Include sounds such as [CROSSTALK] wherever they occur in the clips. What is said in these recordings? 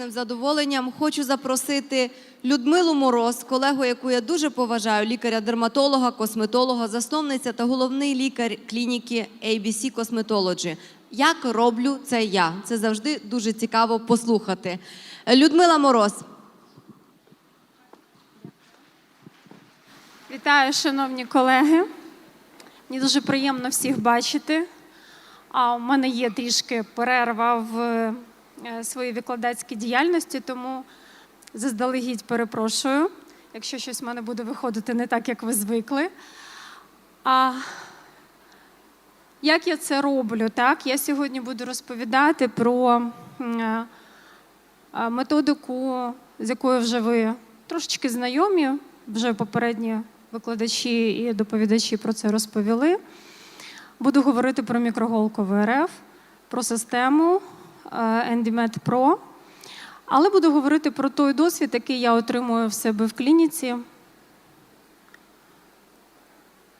величезним задоволенням хочу запросити Людмилу Мороз, колегу, яку я дуже поважаю, лікаря-дерматолога, косметолога, засновниця та головний лікар клініки ABC Cosmetology. Як роблю це я? Це завжди дуже цікаво послухати. Людмила Мороз. Вітаю, шановні колеги. Мені дуже приємно всіх бачити. А у мене є трішки перерва в своїй викладацькій діяльності, тому заздалегідь перепрошую, якщо щось в мене буде виходити не так, як ви звикли. А як я це роблю? Так? Я сьогодні буду розповідати про е, е, методику, з якою вже ви трошечки знайомі, вже попередні викладачі і доповідачі про це розповіли. Буду говорити про мікроголковий РФ, про систему е, EndyMed Pro, але буду говорити про той досвід, який я отримую в себе в клініці.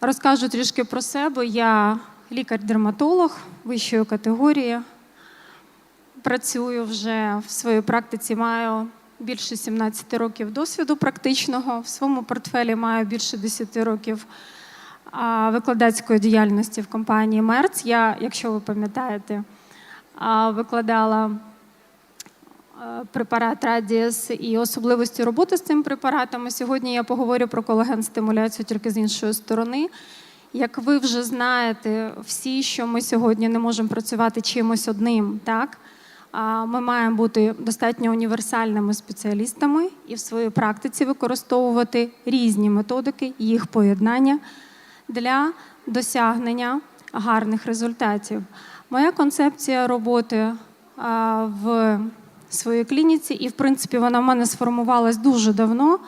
Розкажу трішки про себе. Я лікар-дерматолог вищої категорії. Працюю вже в своїй практиці, маю більше 17 років досвіду практичного. В своєму портфелі маю більше 10 років викладацької діяльності в компанії Мерц. Я, якщо ви пам'ятаєте, викладала е, препарат Радіс і особливості роботи з цим препаратом. Сьогодні я поговорю про колаген-стимуляцію тільки з іншої сторони. Як ви вже знаєте, всі, що ми сьогодні не можемо працювати чимось одним, так? Ми маємо бути достатньо універсальними спеціалістами і в своїй практиці використовувати різні методики, їх поєднання для досягнення гарних результатів. Моя концепція роботи в своїй клініці, і в принципі вона в мене сформувалась дуже давно.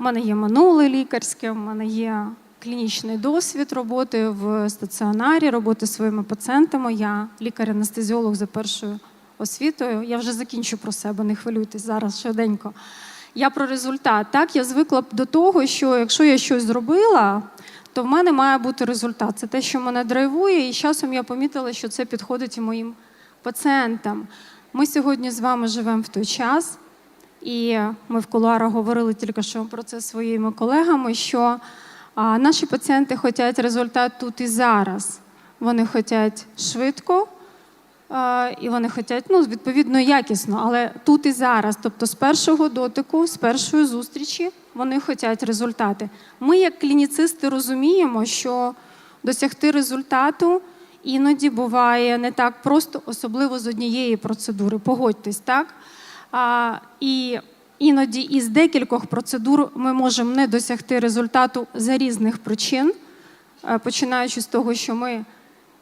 У мене є минуле лікарське, у мене є клінічний досвід роботи в стаціонарі, роботи зі своїми пацієнтами. Я лікар-анестезіолог за першою освітою. Я вже закінчу про себе, не хвилюйтесь зараз швиденько. Я про результат. Так, я звикла до того, що якщо я щось зробила, то в мене має бути результат. Це те, що мене драйвує, і з часом я помітила, що це підходить і моїм пацієнтам. Ми сьогодні з вами живемо в той час, і ми в кулуарах говорили тільки що про це своїми колегами, що наші пацієнти хочуть результат тут і зараз. Вони хочуть швидко, і вони хочуть, ну, відповідно, якісно, але тут і зараз, тобто з першого дотику, з першої зустрічі, вони хочуть результати. Ми, як клініцисти, розуміємо, що досягти результату іноді буває не так просто, особливо з однієї процедури. Погодьтесь, так? А, і іноді із декількох процедур ми можемо не досягти результату за різних причин, Е, починаючи з того, що ми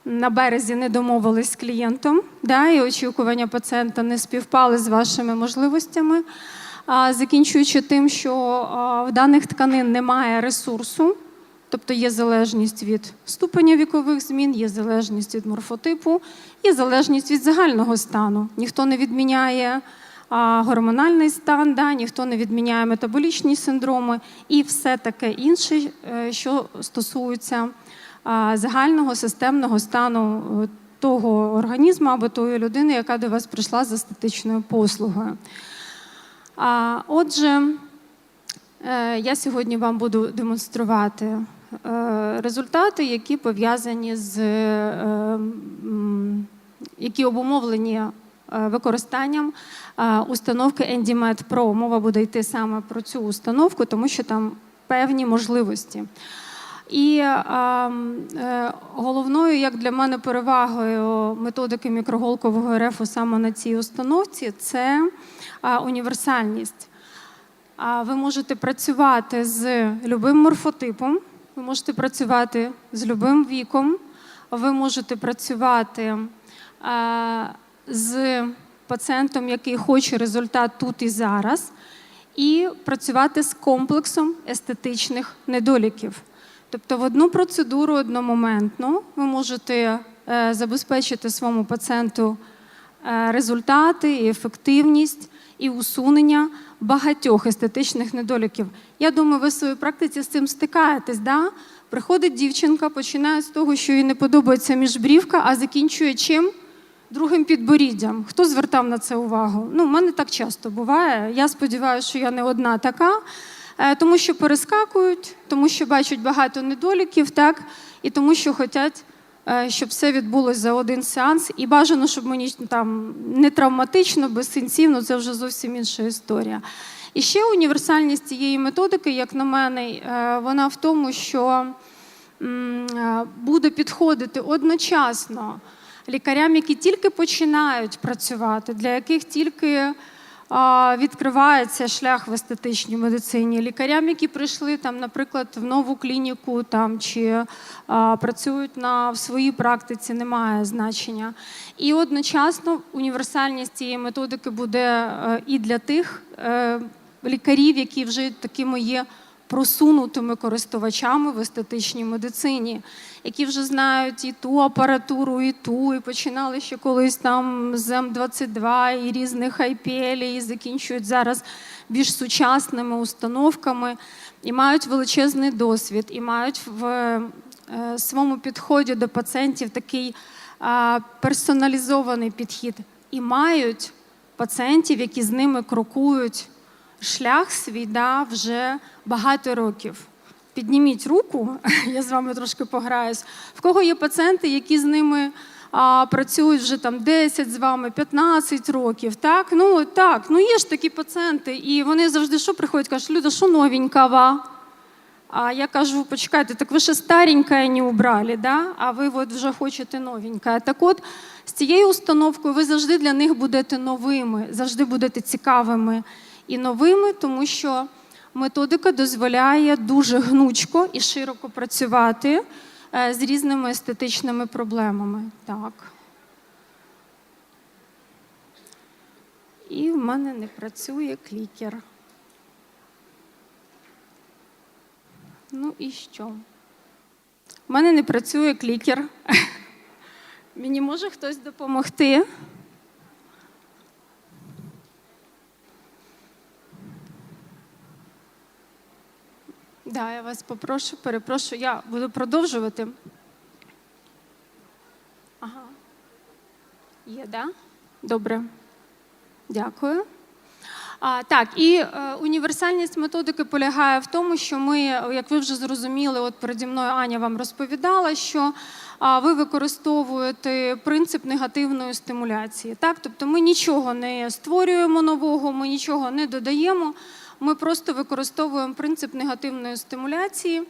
на березі не домовились з клієнтом, да, і очікування пацієнта не співпали з вашими можливостями, а, закінчуючи тим, що в даних тканин немає ресурсу, тобто є залежність від ступеня вікових змін, є залежність від морфотипу, є залежність від загального стану. Ніхто не відміняє гормональний стан, да, ніхто не відміняє метаболічні синдроми і все таке інше, е, що стосується загального системного стану е, того організму або тої людини, яка до вас прийшла за статичною послугою. Отже, е, я сьогодні вам буду демонструвати е, результати, які пов'язані з які обумовлені використанням установки EndyMed Pro. Мова буде йти саме про цю установку, тому що там певні можливості. І е, е, головною, як для мене, перевагою методики мікроголкового РФ саме на цій установці це е, універсальність. А Ви можете працювати з любим морфотипом, ви можете працювати з любим віком, ви можете працювати е, з пацієнтом, який хоче результат тут і зараз, і працювати з комплексом естетичних недоліків. Тобто в одну процедуру одномоментно ви можете е, забезпечити своєму пацієнту е, результати, і ефективність і усунення багатьох естетичних недоліків. Я думаю, ви в своїй практиці з цим стикаєтесь. Да? Приходить дівчинка, починає з того, що їй не подобається міжбрівка, а закінчує чим? другим підборіддям. Хто звертав на це увагу? Ну, в мене так часто буває. Я сподіваюся, що я не одна така, тому що перескакують, тому що бачать багато недоліків, так, і тому що хочуть, е, щоб все відбулося за один сеанс. І бажано, щоб мені там не травматично, без синців, ну це вже зовсім інша історія. І ще універсальність цієї методики, як на мене, е, вона в тому, що е, буде підходити одночасно лікарям, які тільки починають працювати, для яких тільки відкривається шлях в естетичній медицині, лікарям, які прийшли там, наприклад, в нову клініку там чи а, працюють на в своїй практиці, немає значення. І одночасно універсальність цієї методики буде е, і для тих е, лікарів, які вже такими є просунутими користувачами в естетичній медицині, які вже знають і ту апаратуру, і ту, і починали ще колись там з М22 і різних IPL, і закінчують зараз більш сучасними установками, і мають величезний досвід, і мають в е, своєму підході до пацієнтів такий персоналізований підхід, і мають пацієнтів, які з ними крокують шлях свій да, вже багато років. Підніміть руку, [LAUGHS] я з вами трошки пограюсь. В кого є пацієнти, які з ними а, працюють вже там 10 з вами, 15 років. Так, ну так, ну є ж такі пацієнти, і вони завжди що приходять, кажуть, Люда, що новенького? А я кажу, почекайте, так ви ще старенькое не убрали, да? а ви от вже хочете новенькое. Так от, з цією установкою ви завжди для них будете новими, завжди будете цікавими і новими, тому що методика дозволяє дуже гнучко і широко працювати е, з різними естетичними проблемами. Так. І в мене не працює клікер. Ну і що? У мене не працює клікер. [LAUGHS] Мені може хтось допомогти? Да, я вас попрошу, перепрошую, я буду продовжувати. Ага. Є, да? Добре. Дякую. А, так, і е, універсальність методики полягає в тому, що ми, як ви вже зрозуміли, от переді мною Аня вам розповідала, що а, ви використовуєте принцип негативної стимуляції. Так? Тобто ми нічого не створюємо нового, ми нічого не додаємо. Ми просто використовуємо принцип негативної стимуляції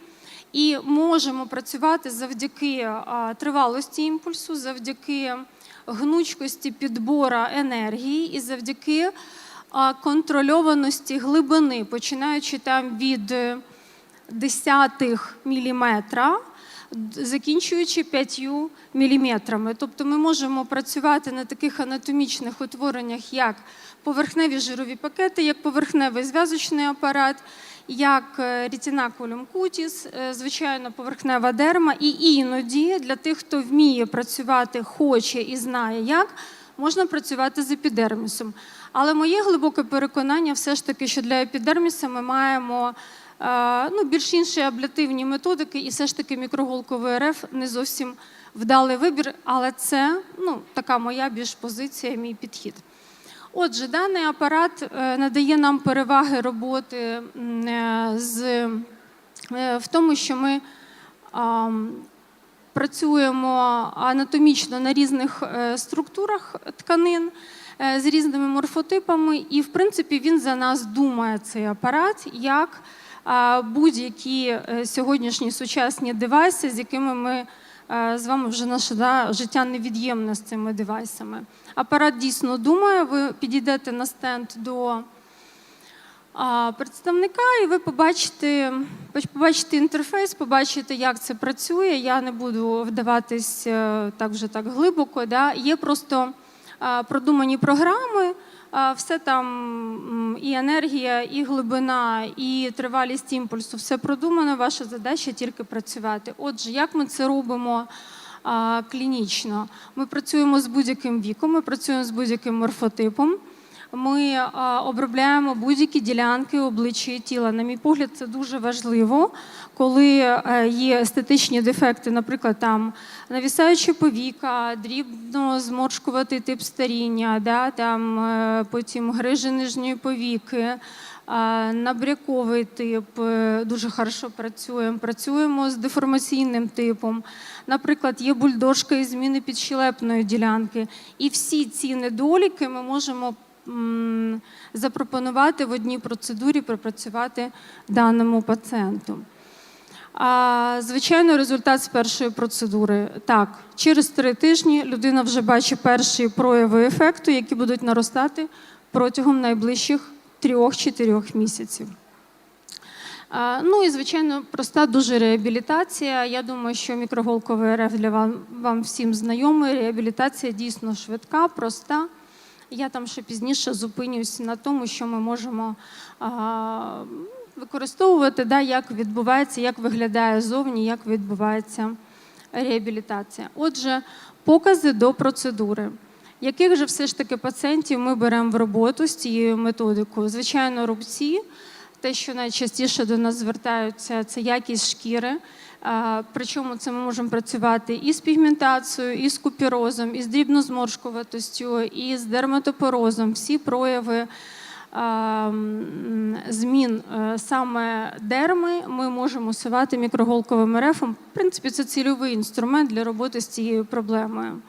і можемо працювати завдяки тривалості імпульсу, завдяки гнучкості підбора енергії і завдяки контрольованості глибини, починаючи там від е, десятих міліметра, закінчуючи 5 міліметрами. Тобто ми можемо працювати на таких анатомічних утвореннях, як поверхневі жирові пакети, як поверхневий зв'язочний апарат, як е, кутіс, е, звичайно, поверхнева дерма, і іноді для тих, хто вміє працювати, хоче і знає як, можна працювати з епідермісом. Але моє глибоке переконання все ж таки, що для епідерміса ми маємо ну, більш інші аблятивні методики, і все ж таки мікроголковий РФ не зовсім вдалий вибір, але це ну, така моя більш позиція, мій підхід. Отже, даний апарат е, надає нам переваги роботи е, з, е, в тому, що ми працюємо анатомічно на різних структурах тканин з різними морфотипами, і, в принципі, він за нас думає цей апарат як будь-які е, сьогоднішні сучасні девайси, з якими ми е, з вами вже наше да, життя невід'ємне з цими девайсами. Апарат дійсно думає, ви підійдете на стенд до представника, і ви побачите, побачите інтерфейс, побачите, як це працює. Я не буду вдаватись е, так вже так глибоко. Да? Є просто продумані програми. Все там і енергія, і глибина, і тривалість імпульсу, все продумано. Ваша задача тільки працювати. Отже, як ми це робимо клінічно? Ми працюємо з будь-яким віком, ми працюємо з будь-яким морфотипом. Ми а, обробляємо будь-які ділянки обличчя і тіла. На мій погляд, це дуже важливо, коли е, є естетичні дефекти, наприклад, там навісаючі повіка, дрібно зморшкуватий тип старіння, да, там, е, потім грижі нижньої повіки. Набряковий тип е, дуже хорошо працюємо. Працюємо з деформаційним типом. Наприклад, є бульдожка і зміни підщелепної ділянки. І всі ці недоліки ми можемо запропонувати в одній процедурі, пропрацювати даному пацієнту. А, звичайно, результат з першої процедури. Так, через три тижні людина вже бачить перші прояви ефекту, які будуть наростати протягом найближчих трьох-чотирьох місяців. А, Ну і звичайно, проста дуже реабілітація. Я думаю, що мікроголковий РФ для вам, вам всім знайомий. Реабілітація дійсно швидка, проста. Я там ще пізніше зупинюсь на тому, що ми можемо а, використовувати, да, як відбувається, як виглядає зовні, як відбувається реабілітація. Отже, покази до процедури. Яких же все ж таки пацієнтів ми беремо в роботу з цією методикою? Звичайно, рубці. Те, що найчастіше до нас звертаються, це якість шкіри. Причому це ми можемо працювати і з пігментацією, і з купірозом, і з дрібнозморшкуватостю, і з дерматопорозом. Всі прояви змін е, саме дерми ми можемо усувати мікроголковим рефом. В принципі, це цільовий інструмент для роботи з цією проблемою.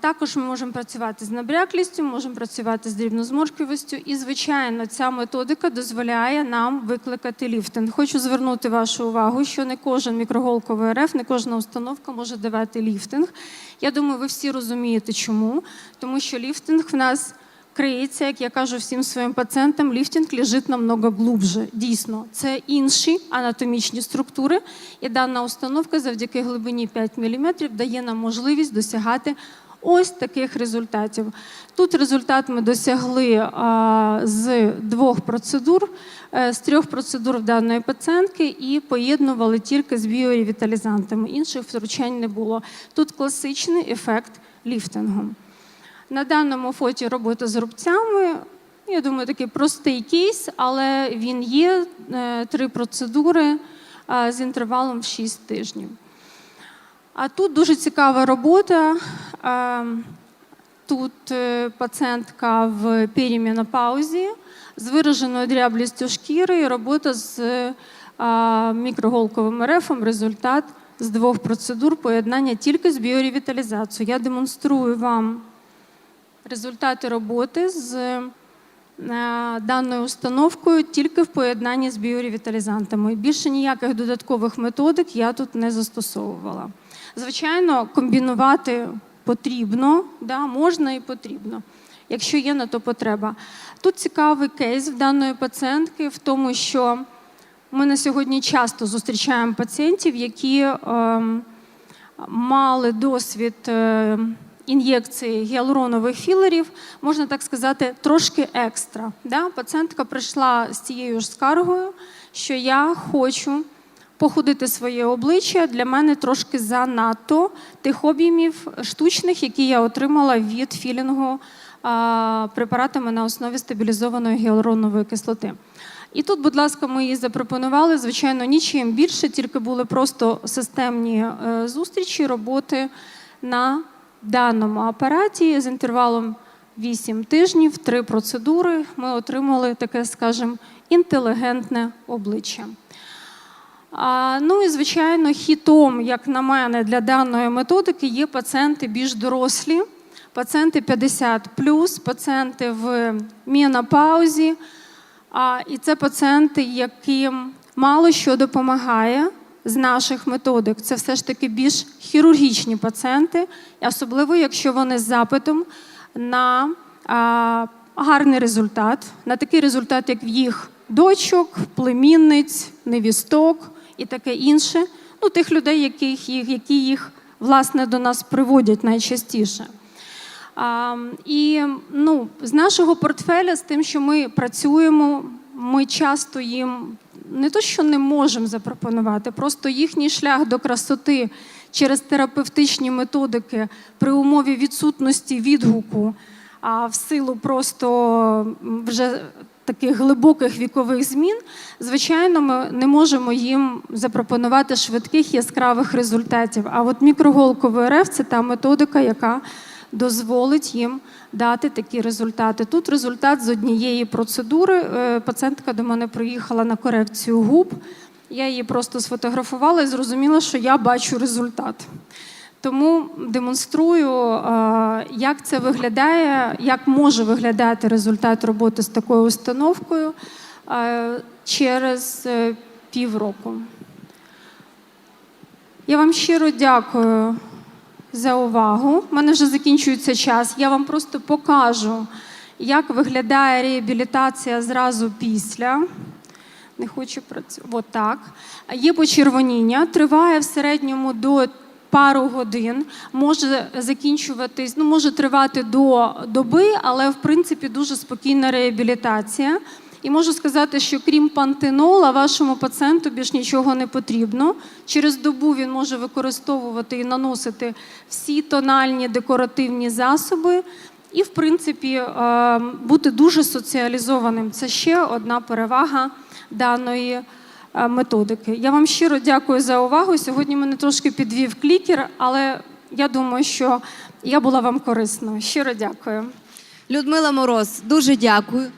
Також ми можемо працювати з набряклістю, можемо працювати з дрібнозморшківістю. І, звичайно, ця методика дозволяє нам викликати ліфтинг. Хочу звернути вашу увагу, що не кожен мікроголковий РФ, не кожна установка може давати ліфтинг. Я думаю, ви всі розумієте, чому. Тому що ліфтинг в нас криється, як я кажу всім своїм пацієнтам, ліфтинг лежить намного глубже. Дійсно, це інші анатомічні структури, і дана установка завдяки глибині 5 мм дає нам можливість досягати ось таких результатів. Тут результат ми досягли а, з двох процедур, е, з трьох процедур даної пацієнтки і поєднували тільки з біоревіталізантами. Інших втручань не було. Тут класичний ефект ліфтингу. На даному фоті робота з рубцями. Я думаю, такий простий кейс, але він є е, три процедури е, з інтервалом в 6 тижнів. А тут дуже цікава робота. Е, Тут пацієнтка в періменопаузі з вираженою дряблістю шкіри і робота з мікроголковим рефом. Результат з двох процедур поєднання тільки з біоревіталізацією. Я демонструю вам результати роботи з е, даною установкою тільки в поєднанні з біоревіталізантами. Більше ніяких додаткових методик я тут не застосовувала. Звичайно, комбінувати потрібно, да, можна і потрібно, якщо є на то потреба. Тут цікавий кейс в даної пацієнтки в тому, що ми на сьогодні часто зустрічаємо пацієнтів, які ем, мали досвід е, ін'єкції гіалуронових філерів, можна так сказати, трошки екстра. Да? Пацієнтка прийшла з цією ж скаргою, що я хочу похудити своє обличчя для мене трошки занадто тих об'ємів штучних, які я отримала від філінгу а, препаратами на основі стабілізованої гіалуронової кислоти. І тут, будь ласка, ми її запропонували. Звичайно, нічим більше, тільки були просто системні е, зустрічі, роботи на даному апараті з інтервалом 8 тижнів, три процедури. Ми отримали таке, скажімо, інтелігентне обличчя. А, ну і звичайно, хітом, як на мене, для даної методики є пацієнти більш дорослі, пацієнти 50 пацієнти в менопаузі. А, і це пацієнти, яким мало що допомагає з наших методик. Це все ж таки більш хірургічні пацієнти, особливо якщо вони з запитом на а, гарний результат, на такий результат, як в їх дочок, племінниць, невісток і таке інше. Ну, тих людей, яких, які їх власне до нас приводять найчастіше. А, і ну, з нашого портфеля, з тим, що ми працюємо, ми часто їм не то, що не можемо запропонувати, просто їхній шлях до красоти через терапевтичні методики при умові відсутності відгуку а в силу просто вже таких глибоких вікових змін, звичайно, ми не можемо їм запропонувати швидких яскравих результатів. А от мікроголковий РФ це та методика, яка дозволить їм дати такі результати. Тут результат з однієї процедури. Е, Пацієнтка до мене приїхала на корекцію губ. Я її просто сфотографувала і зрозуміла, що я бачу результат. Тому демонструю, е, як це виглядає, як може виглядати результат роботи з такою установкою е, через півроку. Я вам щиро дякую за увагу. У мене вже закінчується час. Я вам просто покажу, як виглядає реабілітація зразу після. Не хочу працювати. От так. Є почервоніння, триває в середньому до пару годин, може закінчуватись, ну може тривати до доби, але в принципі дуже спокійна реабілітація. І можу сказати, що крім пантенола, вашому пацієнту більш нічого не потрібно. Через добу він може використовувати і наносити всі тональні декоративні засоби. І, в принципі, е, бути дуже соціалізованим це ще одна перевага даної е, методики. Я вам щиро дякую за увагу. Сьогодні мене трошки підвів клікер, але я думаю, що я була вам корисною. Щиро дякую. Людмила Мороз, дуже дякую.